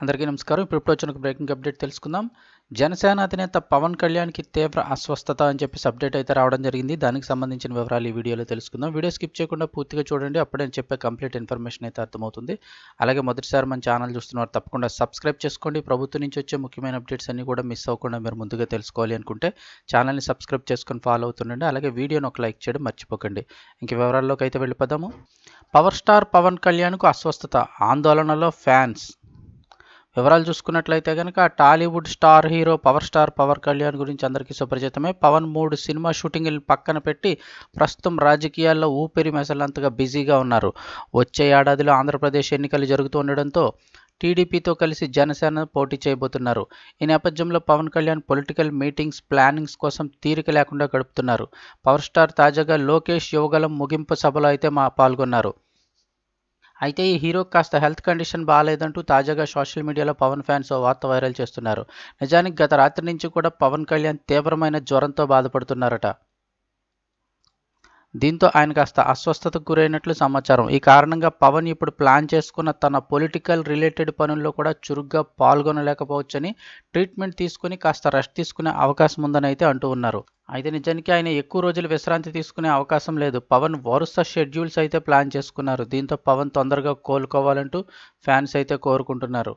అందరికీ నమస్కారం. ఇప్పుడు ఇప్పుడు వచ్చిన ఒక బ్రేకింగ్ అప్డేట్ తెలుసుకుందాం. జనసేన అధినేత పవన్ కళ్యాణ్కి తీవ్ర అస్వస్థత అని చెప్పేసి అప్డేట్ అయితే రావడం జరిగింది. దానికి సంబంధించిన వివరాలు ఈ వీడియోలో తెలుసుకుందాం. వీడియో స్కిప్ చేయకుండా పూర్తిగా చూడండి. అప్పుడే నేను చెప్పే కంప్లీట్ ఇన్ఫర్మేషన్ అయితే అర్థమవుతుంది. అలాగే మొదటిసారి మన ఛానల్ చూస్తున్నవారు తప్పకుండా సబ్స్క్రైబ్ చేసుకోండి. ప్రభుత్వం నుంచి వచ్చే ముఖ్యమైన అప్డేట్స్ అన్ని కూడా మిస్ అవ్వకుండా మీరు ముందుగా తెలుసుకోవాలి అనుకుంటే ఛానల్ని సబ్స్క్రైబ్ చేసుకొని ఫాలో అవుతుండండి. అలాగే వీడియోని ఒక లైక్ చేయడం మర్చిపోకండి. ఇంక వివరాల్లోకి అయితే వెళ్ళిపోదాము. పవర్ స్టార్ పవన్ కళ్యాణ్కు అస్వస్థత. ఆందోళనలో ఫ్యాన్స్ వివరాలు చూసుకున్నట్లయితే కనుక Tollywood star hero power star power Kalyan గురించి అందరికీ సుపరిచితమే. పవన్ మూడు సినిమా షూటింగ్లు పక్కన పెట్టి ప్రస్తుతం రాజకీయాల్లో ఊపిరి మెసలంతగా బిజీగా ఉన్నారు. వచ్చే ఏడాదిలో ఆంధ్రప్రదేశ్ ఎన్నికలు జరుగుతూ ఉండడంతో టీడీపీతో కలిసి జనసేన పోటీ చేయబోతున్నారు. ఈ నేపథ్యంలో Pawan Kalyan political meetings plannings కోసం తీరిక లేకుండా గడుపుతున్నారు. పవర్ స్టార్ తాజాగా లోకేష్ యువగలం ముగింపు సభలో అయితే మా పాల్గొన్నారు. అయితే ఈ హీరో కాస్త హెల్త్ కండిషన్ బాగాలేదంటూ తాజాగా సోషల్ మీడియాలో పవన్ ఫ్యాన్స్ వార్త వైరల్ చేస్తున్నారు. నిజానికి గత రాత్రి నుంచి కూడా పవన్ కళ్యాణ్ తీవ్రమైన జ్వరంతో బాధపడుతున్నారట. దీంతో ఆయన కాస్త అస్వస్థతకు గురైనట్లు సమాచారం. ఈ కారణంగా పవన్ ఇప్పుడు ప్లాన్ చేసుకున్న తన పొలిటికల్ రిలేటెడ్ పనుల్లో కూడా చురుగ్గా పాల్గొనలేకపోవచ్చని ట్రీట్మెంట్ తీసుకుని కాస్త రెస్ట్ తీసుకునే అవకాశం ఉందని అయితే అంటూ ఉన్నారు. అయితే నిజానికి ఆయన ఎక్కువ రోజులు విశ్రాంతి తీసుకునే అవకాశం లేదు. పవన్ వరుస షెడ్యూల్స్ అయితే ప్లాన్ చేసుకున్నారు. దీంతో పవన్ తొందరగా కోలుకోవాలంటూ ఫ్యాన్స్ అయితే కోరుకుంటున్నారు.